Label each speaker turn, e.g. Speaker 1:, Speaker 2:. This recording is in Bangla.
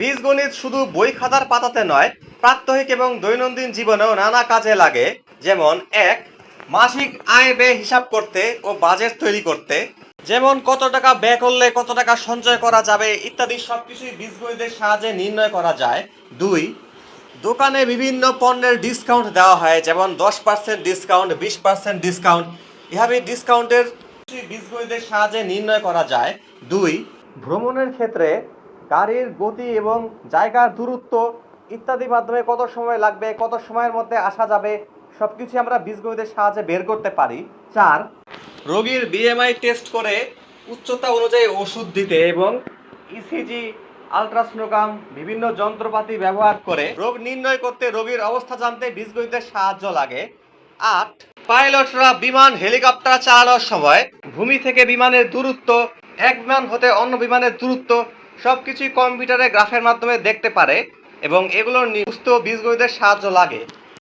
Speaker 1: বীজগণিত শুধু বই খাতার পাতাতে নয়, প্রাত্যহিক এবং দৈনন্দিন জীবনেও নানা কাজে লাগে। যেমন এক, মাসিক আয় ব্যয় হিসাব করতে ও বাজেট তৈরি করতে। যেমন কত টাকা ব্যয় করলে কত টাকা সঞ্চয় করা যাবে ইত্যাদি সবকিছুই বীজগণিতের সাহায্যে নির্ণয় করা যায়। দুই, দোকানে বিভিন্ন পণ্যের ডিসকাউন্ট দেওয়া হয়, যেমন দশ পার্সেন্ট ডিসকাউন্ট বিশ পার্সেন্ট ডিসকাউন্ট এভাবে ডিসকাউন্টের বীজগণিতের সাহায্যে নির্ণয় করা যায়। দুই, ভ্রমণের ক্ষেত্রে গাড়ির গতি এবং জায়গার দূরত্ব ইত্যাদি মাধ্যমে কত সময় লাগবে, কত সময়ের মধ্যে আসা যাবে সব কিছু আমরা বীজগণিতের সাহায্যে বের করতে পারি। চার, রোগীর বিএমআই টেস্ট করে উচ্চতা অনুযায়ী ওষুধ দিতে এবং E ইসিজি আলট্রাসোনোগ্রাম বিভিন্ন যন্ত্রপাতি ব্যবহার করে রোগ নির্ণয় করতে রোগীর অবস্থা জানতে বীজগণিতের সাহায্য লাগে। আট, পাইলটরা বিমান, হেলিকপ্টার চালানোর সময় ভূমি থেকে বিমানের দূরত্ব, এক বিমান হতে অন্য বিমানের দূরত্ব সবকিছুই কম্পিউটারে গ্রাফের মাধ্যমে দেখতে পারে এবং এগুলোর নিউজ বীজগণিতের সাহায্য লাগে।